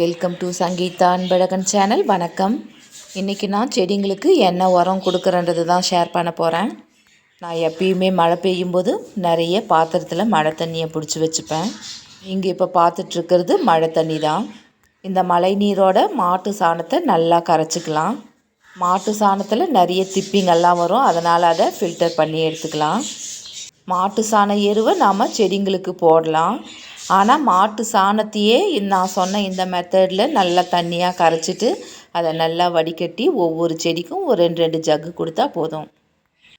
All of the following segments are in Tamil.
Welcome to Sangeetha Anbazhagan channel வணக்கம். இன்றைக்கி நான் செடிங்களுக்கு என்ன உரம் கொடுக்குறன்றது தான் ஷேர் பண்ண போகிறேன் நான் எப்பயுமே மழை பெய்யும் போது நிறைய பாத்திரத்தில் மழை தண்ணியை பிடிச்சி வச்சுப்பேன். இங்கே இப்போ பார்த்துட்ருக்கிறது மழை தண்ணி தான். இந்த மழை நீரோட மாட்டு சாணத்தை நல்லா கரைச்சிக்கலாம். மாட்டு சாணத்தில் நிறைய திப்பிங்கெல்லாம் வரும். அதனால் அதை ஃபில்டர் பண்ணி எடுத்துக்கலாம். மாட்டு சாண எருவை நாம் செடிங்களுக்கு போடலாம். ஆனால் மாட்டு சாணத்தையே நான் சொன்ன இந்த மெத்தடில் நல்லா தண்ணியாக கரைச்சிட்டு அதை நல்லா வடிகட்டி ஒவ்வொரு செடிக்கும் ஒரு ரெண்டு ரெண்டு ஜக்கு கொடுத்தா போதும்.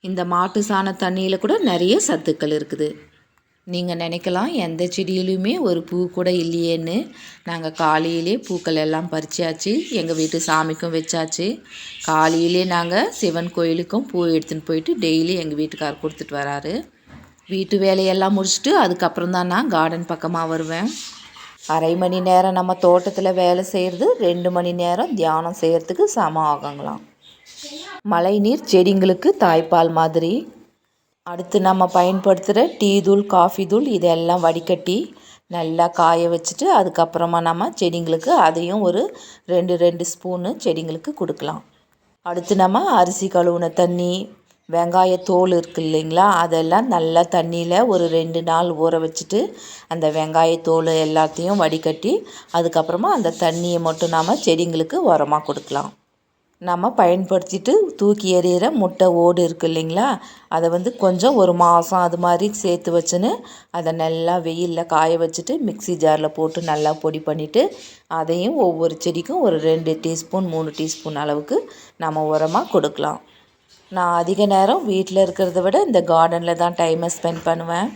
இந்த மாட்டு சாண தண்ணியில் கூட நிறைய சத்துக்கள் இருக்குது. நீங்கள் நினைக்கலாம் எந்த செடியிலையுமே ஒரு பூ கூட இல்லையேன்னு. நாங்கள் காலையிலே பூக்கள் எல்லாம் பறிச்சாச்சு எங்கள் வீட்டு சாமிக்கும் வச்சாச்சு. காலையிலே நாங்கள் சிவன் கோயிலுக்கும் பூ எடுத்துன்னு போயிட்டு டெய்லி எங்கள் வீட்டுக்கார் கொடுத்துட்டு வராரு. வீட்டு வேலையெல்லாம் முடிச்சுட்டு அதுக்கப்புறம் தான் நான் கார்டன் பக்கமாக வருவேன். அரை மணி நேரம் நம்ம தோட்டத்தில் வேலை செய்கிறது ரெண்டு மணி நேரம் தியானம் செய்கிறதுக்கு சமம் ஆகுங்களாம். மழை நீர் செடிங்களுக்கு தாய்ப்பால் மாதிரி. அடுத்து நம்ம பயன்படுத்துகிற டீ தூள் காஃபி தூள் இதெல்லாம் வடிகட்டி நல்லா காய வச்சுட்டு அதுக்கப்புறமா நம்ம செடிங்களுக்கு அதையும் ஒரு ரெண்டு ரெண்டு ஸ்பூனு செடிங்களுக்கு கொடுக்கலாம். அடுத்து நம்ம அரிசி கழுவுன தண்ணி வெங்காய தோல் இருக்கு இல்லைங்களா? அதெல்லாம் நல்லா தண்ணியில் ஒரு ரெண்டு நாள் ஊற வச்சுட்டு அந்த வெங்காய தோல் எல்லாத்தையும் வடிகட்டி அதுக்கப்புறமா அந்த தண்ணியை மட்டும் நாம் செடிங்களுக்கு உரமாக கொடுக்கலாம். நம்ம பயன்படுத்திட்டு தூக்கி எறிகிற முட்டை ஓடு இருக்குது இல்லைங்களா? அதை வந்து கொஞ்சம் ஒரு மாதம் அது மாதிரி சேர்த்து வச்சுன்னு அதை நல்லா வெயிலில் காய வச்சுட்டு மிக்சி ஜாரில் போட்டு நல்லா பொடி பண்ணிவிட்டு அதையும் ஒவ்வொரு செடிக்கும் ஒரு ரெண்டு டீஸ்பூன் மூணு டீஸ்பூன் அளவுக்கு நம்ம உரமாக கொடுக்கலாம். நான் அதிக நேரம் வீட்டில் இருக்கிறத விட இந்த கார்டனில் தான் டைமை ஸ்பெண்ட் பண்ணுவேன்.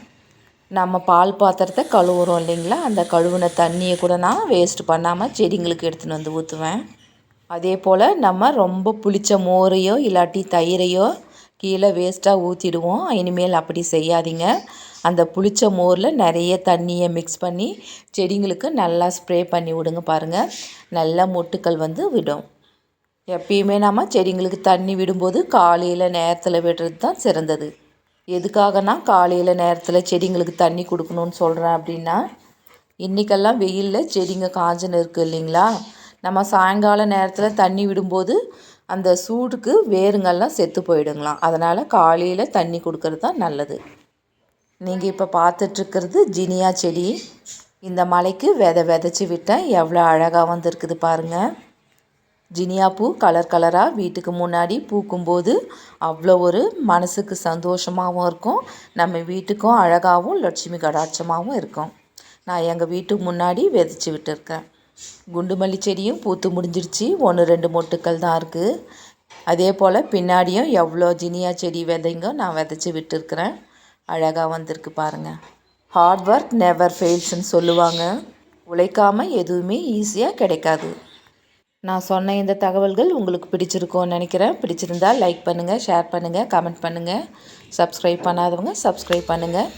நம்ம பால் பாத்திரத்தை கழுவுறோம் இல்லைங்களா? அந்த கழுவுன தண்ணியை கூட நான் வேஸ்ட் பண்ணாமல் செடிங்களுக்கு எடுத்துன்னு வந்து ஊற்றுவேன் அதே போல் நம்ம ரொம்ப புளிச்ச மோரையோ இல்லாட்டி தயிரையோ கீழே வேஸ்ட்டாக ஊற்றிடுவோம் இனிமேல் அப்படி செய்யாதீங்க. அந்த புளித்த மோரில் நிறைய தண்ணியை மிக்ஸ் பண்ணி செடிங்களுக்கு நல்லா ஸ்ப்ரே பண்ணி விடுங்க பாருங்கள் நல்லா மொட்டுக்கள் வந்து விடும். எப்பயுமே நம்ம செடிங்களுக்கு தண்ணி விடும்போது காலையில் நேரத்தில் விடுறது தான் சிறந்தது. எதுக்காகனா காலையில் நேரத்தில் செடிங்களுக்கு தண்ணி கொடுக்கணுன்னு சொல்கிறேன் அப்படின்னா இன்றைக்கெல்லாம் வெயிலில் செடிங்க காஞ்சன்னு இருக்குது இல்லைங்களா? நம்ம சாயங்கால நேரத்தில் தண்ணி விடும்போது அந்த சூடுக்கு வேருங்கள்லாம் செத்து போயிடுங்களாம். அதனால் காலையில் தண்ணி கொடுக்கறது தான் நல்லது. நீங்கள் இப்போ பார்த்துட்ருக்கிறது ஜினியா செடி. இந்த மலைக்கு வெதை விதைச்சி விட்டால் எவ்வளோ அழகாக வந்துருக்குது பாருங்கள் ஜினியா பூ கலர் கலராக வீட்டுக்கு முன்னாடி பூக்கும்போது அவ்வளோ ஒரு மனசுக்கு சந்தோஷமாகவும் இருக்கும். நம்ம வீட்டுக்கும் அழகாகவும் லட்சுமி கடாட்சமாகவும் இருக்கும். நான் எங்கள் வீட்டுக்கு முன்னாடி விதைச்சி விட்டுருக்கேன். குண்டு மல்லி செடியும் பூத்து முடிஞ்சிருச்சு. ஒன்று ரெண்டு மொட்டுக்கள் தான் இருக்குது அதே போல் பின்னாடியும் எவ்வளோ ஜினியா செடி விதைங்க நான் விதைச்சி விட்டுருக்குறேன். அழகாக வந்திருக்கு பாருங்கள் ஹார்ட் ஒர்க் நெவர் ஃபெயில்ஸ்ன்னு சொல்லுவாங்க. உழைக்காமல் எதுவுமே ஈஸியாக கிடைக்காது. நான் சொன்ன இந்த தகவல்கள் உங்களுக்கு பிடிச்சிருக்கும்னு நினைக்கிறேன். பிடிச்சிருந்தால் லைக் பண்ணுங்கள் ஷேர் பண்ணுங்கள் கமெண்ட் பண்ணுங்கள் சப்ஸ்கிரைப் பண்ணாதவங்க சப்ஸ்கிரைப் பண்ணுங்கள்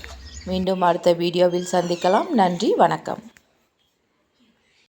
மீண்டும் அடுத்த வீடியோவில் சந்திக்கலாம். நன்றி வணக்கம்.